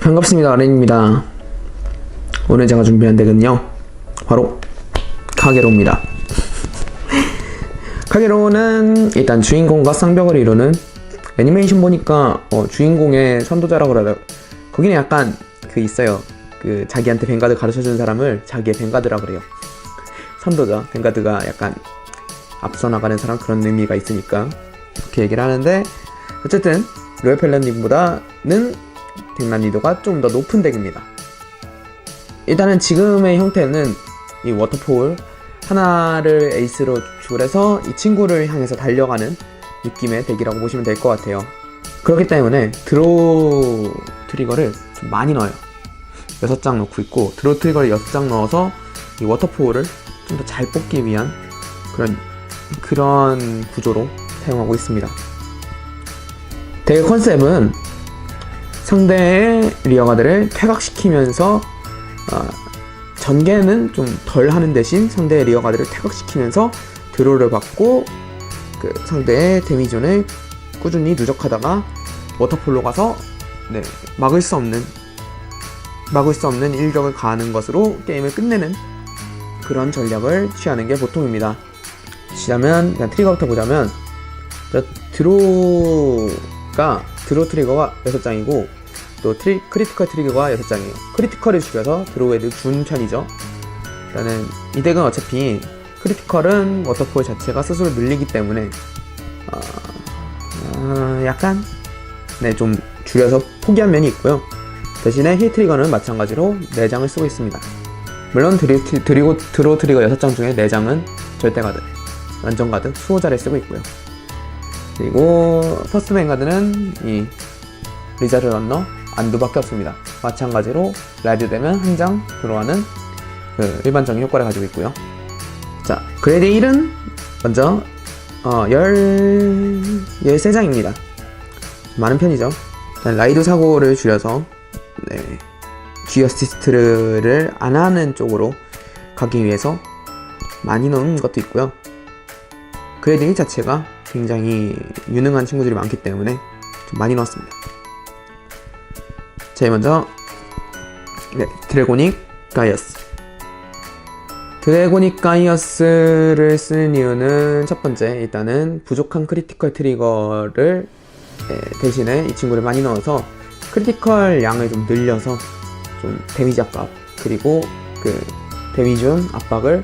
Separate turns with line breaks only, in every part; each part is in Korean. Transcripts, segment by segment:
반갑습니다. 아렌입니다. 오늘 제가 준비한 덱은요. 바로 카게로입니다. 카게로는 일단 주인공과 쌍벽을 이루는 애니메이션 보니까 어, 주인공의 선도자라고 그러다 거기는 약간 그 있어요. 그 자기한테 뱅가드 가르쳐주는 사람을 자기의 뱅가드라 그래요. 선도자 뱅가드가 약간 앞서 나가는 사람 그런 의미가 있으니까 그렇게 얘기를 하는데 어쨌든 로얄 펠런님보다는 덱 난이도가 좀 더 높은 덱입니다. 일단은 지금의 형태는 이 워터폴 하나를 에이스로 줄여서 이 친구를 향해서 달려가는 느낌의 덱이라고 보시면 될 것 같아요. 그렇기 때문에 드로우 트리거를 좀 많이 넣어요. 6장 넣고 있고 드로우 트리거를 6장 넣어서 이 워터폴을 좀 더 잘 뽑기 위한 그런 그런 구조로 사용하고 있습니다. 덱의 컨셉은 상대의 리어가드를 퇴각시키면서 어, 전개는 좀 덜 하는 대신 상대의 리어가드를 퇴각시키면서 드로우를 받고 그 상대의 데미존을 꾸준히 누적하다가 워터폴로 가서 네, 막을 수 없는 막을 수 없는 일격을 가하는 것으로 게임을 끝내는 그런 전략을 취하는 게 보통입니다. 시자면 트리거부터 보자면 자, 드로우가 드로우 트리거가 6장이고 또 트리, 크리티컬 트리거가 6장이에요. 크리티컬을 죽여서 드로우에도 준 편이죠. 일단은 이 덱은 어차피 크리티컬은 워터폴 자체가 스스로 늘리기 때문에 어, 어, 약간 네 좀 줄여서 포기한 면이 있고요. 대신에 힐 트리거는 마찬가지로 4장을 쓰고 있습니다. 물론 드리, 드리고 드로우 트리거 6장 중에 4장은 절대 가드, 완전 가드, 수호자를 쓰고 있고요. 그리고 퍼스트 뱅가드는 이 리자드 런너 안두밖에 없습니다. 마찬가지로 라이드 되면 한 장 들어가는 그 일반적인 효과를 가지고 있고요. 자, 그레이드 1은 먼저 어, 10, 13장입니다. 많은 편이죠. 라이드 사고를 줄여서 네, G 어시스트를 안 하는 쪽으로 가기 위해서 많이 넣은 것도 있고요. 그레이드 1 자체가 굉장히 유능한 친구들이 많기 때문에 좀 많이 넣었습니다. 제일 먼저 네, 드래고닉 가이어스 드래고닉 가이어스를 쓰는 이유는 첫 번째 일단은 부족한 크리티컬 트리거를 네, 대신에 이 친구를 많이 넣어서 크리티컬 양을 좀 늘려서 좀 데미지 압박 그리고 그 데미존 압박을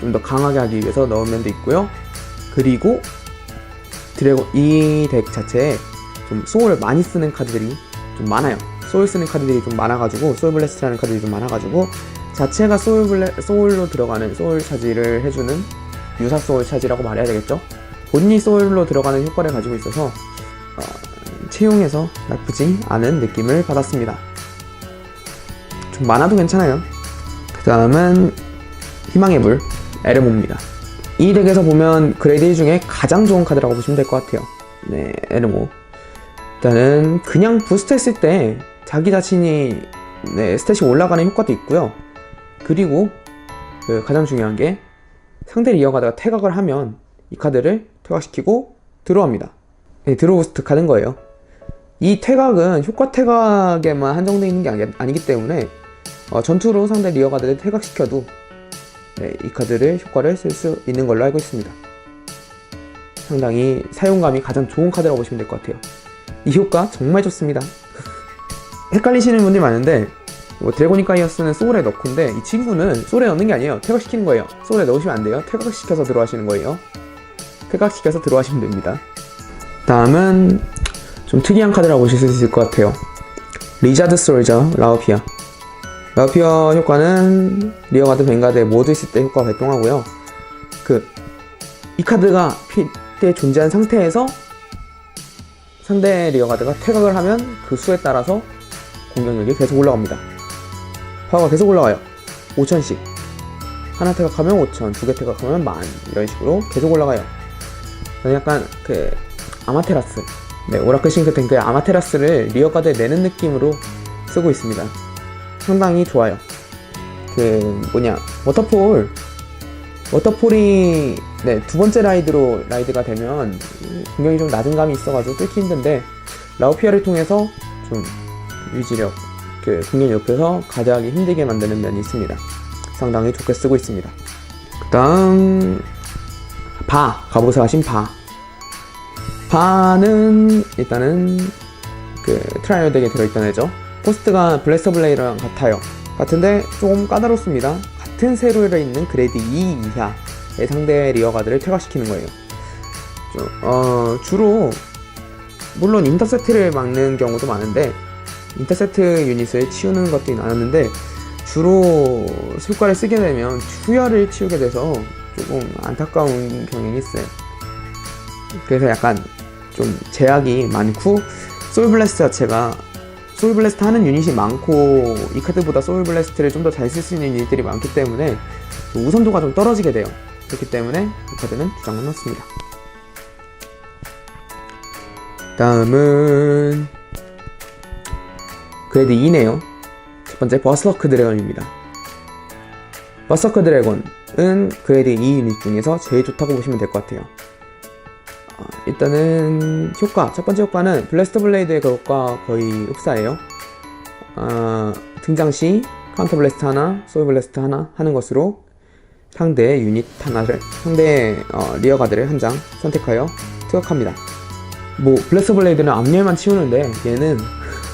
좀 더 강하게 하기 위해서 넣은 면도 있고요. 그리고 드래곤 이 덱 자체에 좀 소울을 많이 쓰는 카드들이 좀 많아요. 소울 쓰는 카드들이 좀 많아가지고 소울 블래스트라는 카드들이 좀 많아가지고 자체가 소울 블레 소울로 들어가는 소울 차지를 해주는 유사 소울 차지라고 말해야 되겠죠. 본인이 소울로 들어가는 효과를 가지고 있어서 어, 채용해서 나쁘지 않은 느낌을 받았습니다. 좀 많아도 괜찮아요. 그 다음은 희망의 불 에르모입니다. 이 덱에서 보면 그레이드 1 중에 가장 좋은 카드라고 보시면 될 것 같아요. 네, 에르모. 일단은 그냥 부스트 했을 때 자기 자신이 네, 스탯이 올라가는 효과도 있고요. 그리고 그 가장 중요한 게 상대 리어가드가 퇴각을 하면 이 카드를 퇴각시키고 들어옵니다. 네, 들어부스트 가는 거예요. 이 퇴각은 효과 퇴각에만 한정되어 있는 게 아니, 아니기 때문에 어, 전투로 상대 리어가드를 퇴각시켜도 네, 이 카드를 효과를 쓸 수 있는 걸로 알고 있습니다. 상당히 사용감이 가장 좋은 카드라고 보시면 될 것 같아요. 이 효과 정말 좋습니다. 헷갈리시는 분들이 많은데 뭐 드래곤이 가이어스는 소울에 넣고인데 이 친구는 소울에 넣는 게 아니에요. 퇴각시키는 거예요. 소울에 넣으시면 안 돼요. 퇴각시켜서 들어가시는 거예요. 퇴각시켜서 들어가시면 됩니다. 다음은 좀 특이한 카드라고 보실 수 있을 것 같아요. 리자드 솔저 라우피아 라우피어 효과는 리어 가드, 뱅가드에 모두 있을 때 효과가 발동하고요. 그, 이 카드가 필때 존재한 상태에서 상대 리어 가드가 퇴각을 하면 그 수에 따라서 공격력이 계속 올라갑니다. 파워가 계속 올라가요. 5천씩. 하나 퇴각하면 5천, 두 개 퇴각하면 만. 이런 식으로 계속 올라가요. 약간 그, 아마테라스. 네, 오라클 싱크탱크의 아마테라스를 리어 가드에 내는 느낌으로 쓰고 있습니다. 상당히 좋아요. 그 뭐냐 워터폴 워터폴이 네, 두 번째 라이드로 라이드가 되면 공격이 좀 낮은 감이 있어가지고 뚫기 힘든데 라우피아를 통해서 좀 유지력 그 공격 옆에서 가드하기 힘들게 만드는 면이 있습니다. 상당히 좋게 쓰고 있습니다. 그 다음 바 갑옷을 하신 바 바는 일단은 그 트라이얼 덱에 들어있던 애죠. 코스트가 블레스터 블레이드랑 같아요. 같은데 조금 까다롭습니다. 같은 세로에 있는 그레이드 2 이하의 상대 리어가드를 퇴각시키는 거예요. 좀, 어, 주로 물론 인터셉트를 막는 경우도 많은데 인터셉트 유닛을 치우는 것도 많았는데 주로 효과를 쓰게 되면 투열을 치우게 돼서 조금 안타까운 경향이 있어요. 그래서 약간 좀 제약이 많고 소울블래스트 자체가 소울 블래스트 하는 유닛이 많고 이 카드보다 소울 블래스트를 좀 더 잘 쓸 수 있는 유닛들이 많기 때문에 우선도가 좀 떨어지게 돼요. 그렇기 때문에 이 카드는 두 장만 넣습니다. 다음은 그레이드 2네요. 첫 번째 버스커 드래곤입니다. 버스커 드래곤은 그레이드 2 유닛 중에서 제일 좋다고 보시면 될 것 같아요. 어, 일단은 효과 첫 번째 효과는 블래스터 블레이드의 그것과 거의 흡사해요. 어, 등장 시 카운터 블래스트 하나, 소울 블래스트 하나 하는 것으로 상대 유닛 하나를 상대 어, 리어 가드를 한 장 선택하여 투격합니다. 뭐 블래스터 블레이드는 앞열만 치우는데 얘는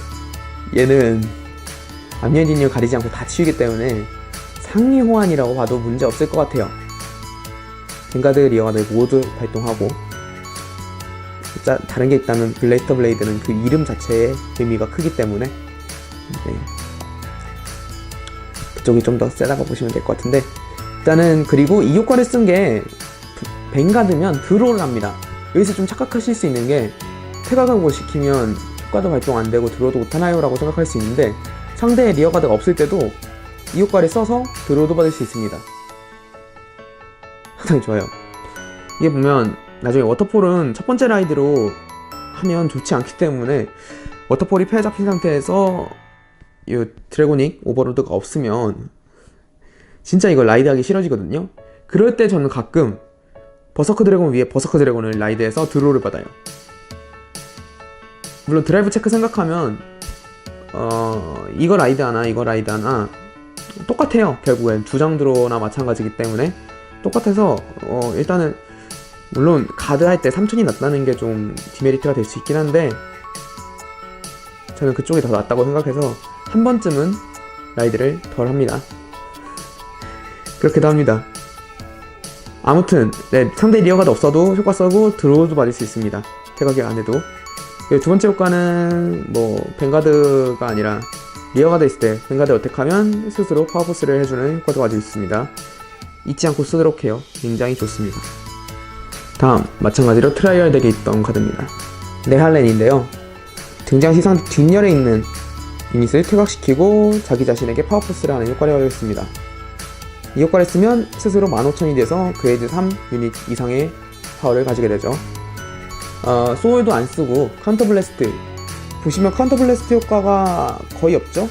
얘는 앞열 뒷열 가리지 않고 다 치우기 때문에 상위 호환이라고 봐도 문제 없을 것 같아요. 뱅가드 리어 가드 모두 발동하고 자, 다른 게 있다면 블레이터 블레이드는 그 이름 자체의 의미가 크기 때문에 네. 그쪽이 좀 더 세다고 보시면 될 것 같은데 일단은 그리고 이 효과를 쓴 게 뱅가드면 드로우를 합니다. 여기서 좀 착각하실 수 있는 게 태각을 시키면 효과도 발동 안 되고 드로우도 못하나요? 라고 생각할 수 있는데 상대의 리어가드가 없을 때도 이 효과를 써서 드로우도 받을 수 있습니다. 상당히 좋아요. 이게 보면 나중에 워터폴은 첫 번째 라이드로 하면 좋지 않기 때문에 워터폴이 패 잡힌 상태에서 이 드래고닉 오버로드가 없으면 진짜 이거 라이드 하기 싫어지거든요. 그럴 때 저는 가끔 버서크 드래곤 위에 버서크 드래곤을 라이드해서 드로우를 받아요. 물론 드라이브 체크 생각하면 어 이거 라이드 하나 이거 라이드 하나 똑같아요 결국엔 두 장 드로우나 마찬가지기 때문에 똑같아서 어 일단은 물론 가드 할 때 3천이 낮다는 게 좀 디메리트가 될 수 있긴 한데 저는 그쪽이 더 낫다고 생각해서 한 번쯤은 라이드를 덜 합니다. 그렇게도 합니다. 아무튼 네, 상대 리어가드 없어도 효과 써고 드로우도 받을 수 있습니다. 태각이 안 해도. 두 번째 효과는 뭐 뱅가드가 아니라 리어가드 있을 때 뱅가드 어택하면 스스로 파워포스를 해주는 효과도 가지고 있습니다. 잊지 않고 쓰도록 해요. 굉장히 좋습니다 다음 마찬가지로 트라이얼 덱에 있던 카드입니다. 네할렌인데요. 등장 시상 뒷열에 있는 유닛을 퇴각시키고 자기 자신에게 파워포스를 하는 효과를 가지고 있습니다. 이 효과를 쓰면 스스로 15,000이 돼서 그레이드 3 유닛 이상의 파워를 가지게 되죠. 어, 소울도 안 쓰고 카운터 블래스트. 보시면 카운터 블래스트 효과가 거의 없죠?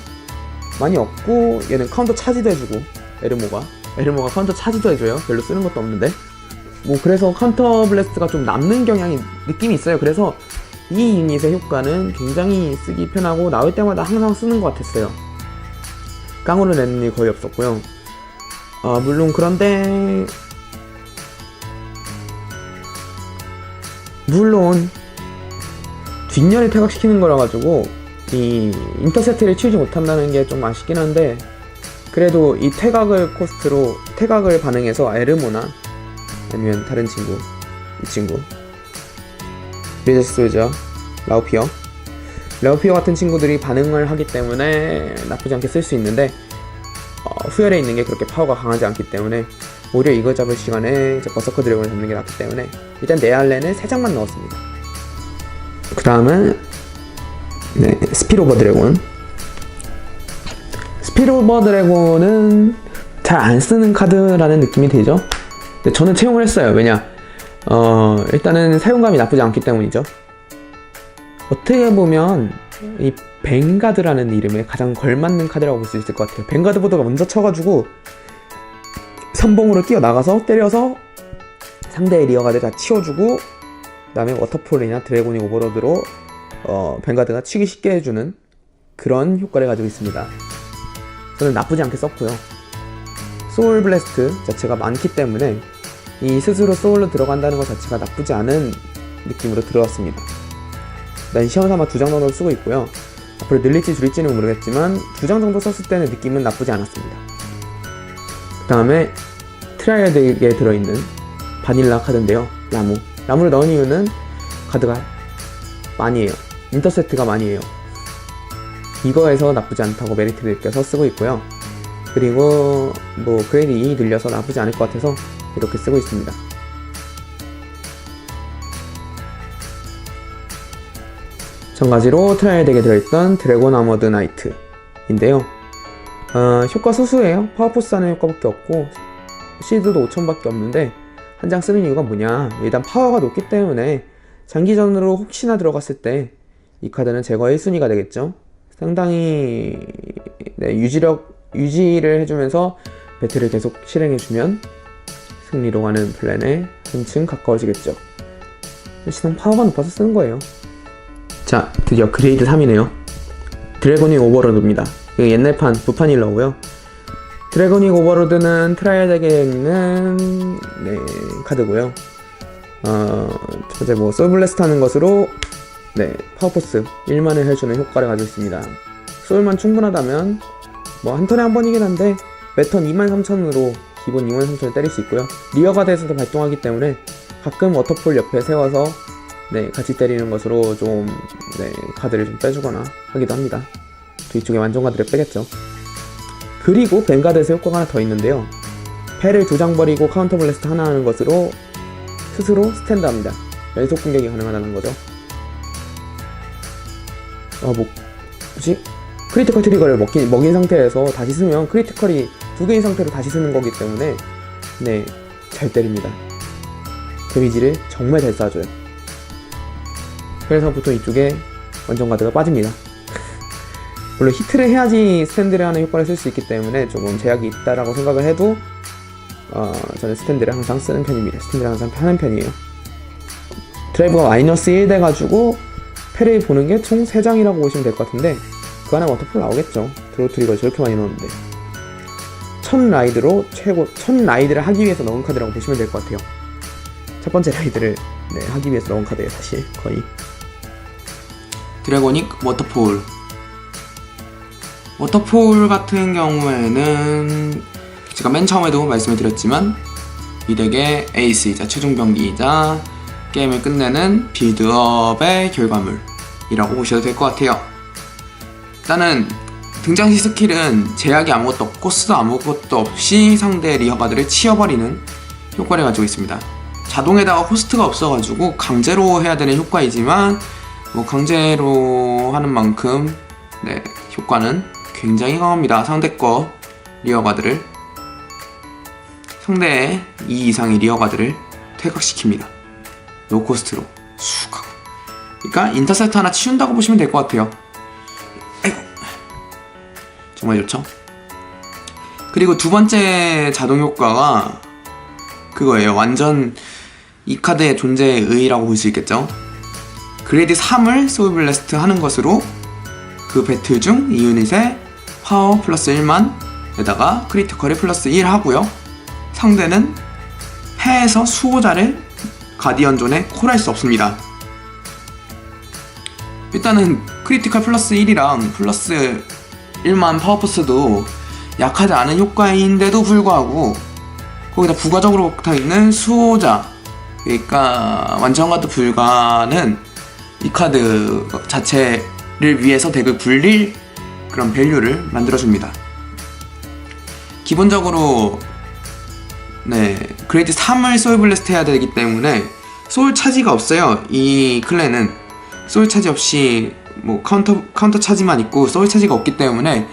많이 없고 얘는 카운터 차지도 해주고 에르모가. 에르모가 카운터 차지도 해줘요? 별로 쓰는 것도 없는데 뭐 그래서 카운터 블래스트가 좀 남는 경향이 느낌이 있어요. 그래서 이 유닛의 효과는 굉장히 쓰기 편하고 나올 때마다 항상 쓰는 것 같았어요. 깡으로 내는 일이 거의 없었고요. 어, 물론 그런데 물론 뒷열을 퇴각시키는 거라 가지고 이 인터셉트를 치우지 못한다는 게 좀 아쉽긴 한데 그래도 이 퇴각을 코스트로 퇴각을 반응해서 에르모나 아니면 다른 친구 이 친구. 리제스죠 라우피어 라우피어 같은 친구들이 반응을 하기 때문에 나쁘지 않게 쓸 수 있는데 어, 후열에 있는 게 그렇게 파워가 강하지 않기 때문에 오히려 이거 잡을 시간에 이제 버서커 드래곤을 잡는 게 낫기 때문에 일단 네알렌을 3장만 넣었습니다. 그 다음은 네, 스피로버 드래곤. 스피로버 드래곤은 잘 안 쓰는 카드라는 느낌이 들죠 근데 저는 채용을 했어요 왜냐 어, 일단은 사용감이 나쁘지 않기 때문이죠 어떻게 보면 이 뱅가드라는 이름에 가장 걸맞는 카드라고 볼 수 있을 것 같아요 뱅가드 보드가 먼저 쳐가지고 선봉으로 뛰어나가서 때려서 상대의 리어가드 다 치워주고 그 다음에 워터폴이나 드래곤이 오버로드로 어, 뱅가드가 치기 쉽게 해주는 그런 효과를 가지고 있습니다. 저는 나쁘지 않게 썼고요. 소울 블래스트 자체가 많기 때문에 이 스스로 소울로 들어간다는 것 자체가 나쁘지 않은 느낌으로 들어왔습니다. 난 시험 삼아 두 장 정도 쓰고 있고요. 앞으로 늘릴지 줄일지는 모르겠지만 두 장 정도 썼을 때는 느낌은 나쁘지 않았습니다. 그 다음에 트라이얼드에 들어있는 바닐라 카드인데요. 라무. 라무를 넣은 이유는 카드가 많이 해요. 인터셉트가 많이 해요. 이거에서 나쁘지 않다고 메리트를 느껴서 쓰고 있고요. 그리고 뭐 그레이드 2 늘려서 나쁘지 않을 것 같아서 이렇게 쓰고 있습니다. 전가지로 트라이얼 덱에 들어있던 드래곤 아머드 나이트인데요. 어, 효과 소수예요. 파워포스 하는 효과밖에 없고 시드도 5천밖에 없는데 한 장 쓰는 이유가 뭐냐? 일단 파워가 높기 때문에 장기전으로 혹시나 들어갔을 때 이 카드는 제거 1순위가 되겠죠. 상당히 네, 유지력 유지를 해주면서 배틀을 계속 실행해주면 승리로 가는 플랜에 한층 가까워지겠죠. 시동 파워가 높아서 쓰는 거예요. 자, 드디어 그레이드 3이네요. 드래곤이 오버로드입니다. 옛날판 부판 힐러고요. 드래곤이 오버로드는 트라이얼 덱에 있는 네, 카드고요. 어, 첫 번째 뭐 솔블레스트 하는 것으로 네, 파워포스 1만을 해주는 효과를 가지고 있습니다. 솔만 충분하다면 뭐 한 턴에 한 번이긴 한데 매턴 23,000으로 기본 23,000을 때릴 수 있고요. 리어가드에서도 발동하기 때문에 가끔 워터폴 옆에 세워서 네, 같이 때리는 것으로 좀 네, 카드를 좀 빼주거나 하기도 합니다. 뒤쪽에 완전 카드를 빼겠죠. 그리고 뱅가드에서 효과가 하나 더 있는데요. 패를 두 장 버리고 카운터 블래스트 하나 하는 것으로 스스로 스탠드합니다. 연속 공격이 가능하다는 거죠. 아, 뭐, 뭐지? 크리티컬 트리거를 먹긴, 먹인 상태에서 다시 쓰면 크리티컬이 두 개인 상태로 다시 쓰는 거기 때문에, 네, 잘 때립니다. 데미지를 정말 잘 쏴줘요. 그래서 보통 이쪽에 원정 가드가 빠집니다. 물론 히트를 해야지 스탠드를 하는 효과를 쓸 수 있기 때문에 조금 제약이 있다라고 생각을 해도, 어, 저는 스탠드를 항상 쓰는 편입니다. 스탠드를 항상 하는 편이에요. 드라이브가 마이너스 1 돼가지고, 패를 보는 게 총 3장이라고 보시면 될 것 같은데 그 안에 워터풀 나오겠죠 드로우 트리거 저렇게 많이 넣었는데 첫 라이드로 최고 첫 라이드를 하기 위해서 넣은 카드라고 보시면 될 것 같아요. 첫 번째 라이드를 네, 하기 위해서 넣은 카드예요 사실. 거의.
드래고닉 워터폴. 워터폴 같은 경우에는 제가 맨 처음에도 말씀을 드렸지만 이 덱의 에이스이자 최종 병기이자 게임을 끝내는 빌드업의 결과물이라고 보셔도 될 것 같아요. 일단은 등장 시 스킬은 제약이 아무것도 없고 코스도 아무것도 없이 상대 리어가드를 치어버리는 효과를 가지고 있습니다. 자동에다가 호스트가 없어가지고 강제로 해야 되는 효과이지만 뭐 강제로 하는 만큼 네, 효과는 굉장히 강합니다. 상대 거 리어가드를 상대의 2 이상의 리어가드를 퇴각시킵니다. 노코스트로 쑥 하고 그러니까 인터셉트 하나 치운다고 보시면 될 것 같아요. 정말 좋죠. 그리고 두 번째 자동 효과가 그거예요. 완전 이 카드의 존재의 의의라고 볼 수 있겠죠. 그레이드 3을 소울 블래스트 하는 것으로 그 배틀 중 이 유닛에 파워 플러스 1만 에다가 크리티컬이 플러스 1 하고요. 상대는 패에서 수호자를 가디언 존에 콜할 수 없습니다. 일단은 크리티컬 플러스 1이랑 플러스 1만 파워포스도 약하지 않은 효과인데도 불구하고 거기다 부가적으로 붙어 있는 수호자 그러니까 완전가드 불가는 이 카드 자체를 위해서 덱을 굴릴 그런 밸류를 만들어줍니다. 기본적으로 네 그레이드 3을 소울 블래스트 해야 되기 때문에 소울 차지가 없어요. 이 클랜은 소울 차지 없이 뭐 카운터 카운터 차지만 있고 소울 차지가 없기 때문에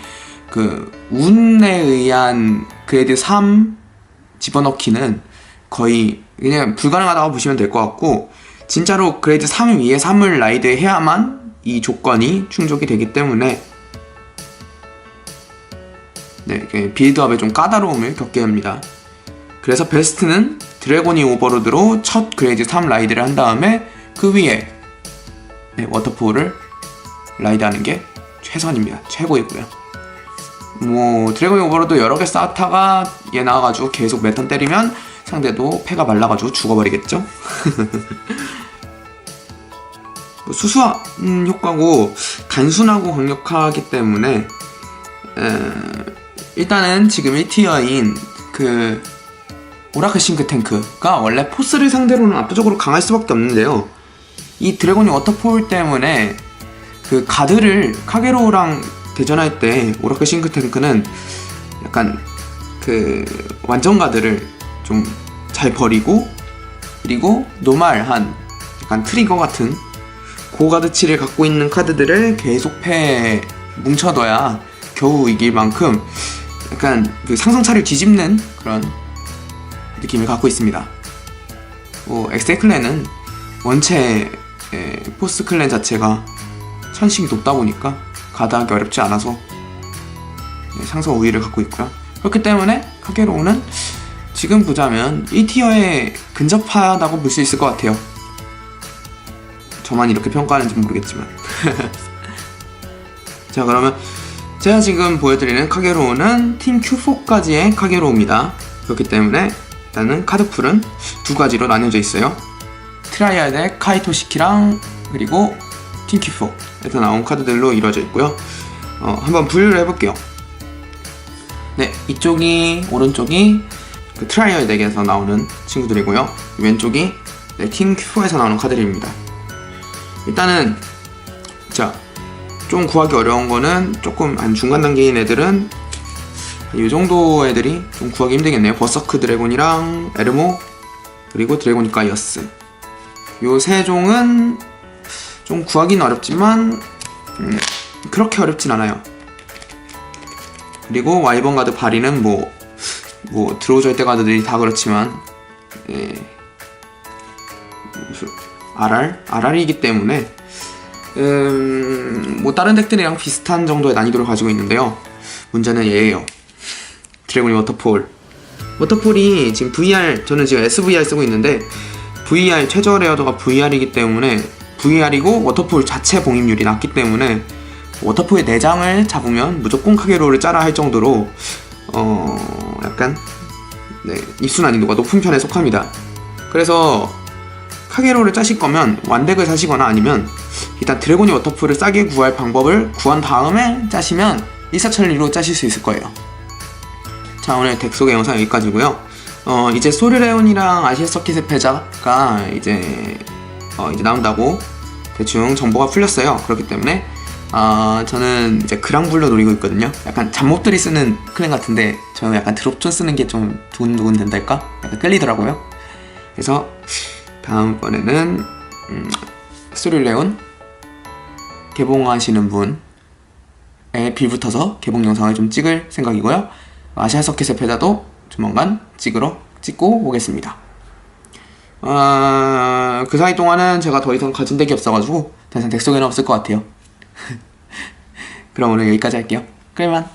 그 운에 의한 그레이드 3 집어넣기는 거의 그냥 불가능하다고 보시면 될 것 같고 진짜로 그레이드 3 위에 3을 라이드 해야만 이 조건이 충족이 되기 때문에 네, 빌드업에 좀 까다로움을 겪게 합니다. 그래서 베스트는 드래곤이 오버로드로 첫 그레이드 3 라이드를 한 다음에 그 위에 네, 워터폴을 라이드하는 게 최선입니다. 최고이고요. 뭐 드래곤 오버로드 여러 개 쌓다가 얘 나와가지고 계속 매턴 때리면 상대도 패가 말라가지고 죽어버리겠죠. 뭐 수수한 효과고 단순하고 강력하기 때문에 에, 일단은 지금 1티어인 그 오라클 싱크 탱크가 원래 포스를 상대로는 압도적으로 강할 수밖에 없는데요. 이 드래곤이 워터폴 때문에 그 가드를 카게로우랑 대전할 때 오라클 싱크 탱크는 약간 그 완전 가드를 좀 잘 버리고 그리고 노말한 약간 트리거 같은 고가드치를 갖고 있는 카드들을 계속 패 뭉쳐둬야 겨우 이길 만큼 약간 그 상성차를 뒤집는 그런 느낌을 갖고 있습니다. 뭐 엑셀 클랜은 원체 에, 포스 클랜 자체가 천식이 높다 보니까 가드하기 어렵지 않아서 네, 상성 우위를 갖고 있고요. 그렇기 때문에 카게로우는 지금 보자면 1티어에 근접하다고 볼 수 있을 것 같아요. 저만 이렇게 평가하는지 모르겠지만. 자, 그러면 제가 지금 보여드리는 카게로우는 팀 Q4까지의 카게로우입니다. 그렇기 때문에 일단은 카드풀은 두 가지로 나뉘어져 있어요. 트라이아드 카이토 시키랑 그리고 팀 Q4에서 나온 카드들로 이루어져 있고요. 어, 한번 분류를 해볼게요. 네, 이쪽이 오른쪽이 그 트라이얼 덱에서 나오는 친구들이고요. 왼쪽이 네, 팀 Q4에서 나오는 카드들입니다. 일단은 자, 좀 구하기 어려운 거는 조금 한 중간 단계인 애들은 이 정도 애들이 좀 구하기 힘들겠네요. 버서크 드래곤이랑 에르모 그리고 드래곤 가이어스 요 세 종은 좀 구하기는 어렵지만 음, 그렇게 어렵진 않아요. 그리고 와이번 가드 바리는 뭐, 뭐 드로우 절대 가드들이 다 그렇지만 예, RR? RR이기 때문에 음, 뭐 다른 덱들이랑 비슷한 정도의 난이도를 가지고 있는데요. 문제는 얘예요. 드래곤이 워터폴. 워터폴이 지금 VR 저는 지금 SVR 쓰고 있는데 VR 최저 레어도가 VR이기 때문에 VR이고 워터폴 자체 봉입률이 낮기 때문에 워터폴의 내장을 잡으면 무조건 카게로를 짜라 할 정도로 어 약간 네, 입수 난이도가 높은 편에 속합니다. 그래서 카게로를 짜실 거면 완덱을 사시거나 아니면 일단 드래곤이 워터풀을 싸게 구할 방법을 구한 다음에 짜시면 일사천리로 짜실 수 있을 거예요. 자 오늘 덱 소개 영상 여기까지고요. 어 이제 소르레온이랑 아시아 서킷의 패자가 이제 어 이제 나온다고 대충 정보가 풀렸어요. 그렇기 때문에 아 저는 이제 그랑블루 노리고 있거든요. 약간 잡몹들이 쓰는 클랜 같은데 저는 약간 드롭존 쓰는 게 좀 두근두근 된달까? 약간 끌리더라고요. 그래서 다음번에는 음, 스토리레온 개봉하시는 분에 빌붙어서 개봉 영상을 좀 찍을 생각이고요. 아시아 서킷의 패자도 조만간 찍으러 찍고 오겠습니다. 아, 그 사이 동안은 제가 더 이상 가진 덱이 없어가지고 더 이상 덱 속에는 없을 것 같아요. 그럼 오늘 여기까지 할게요. 그러면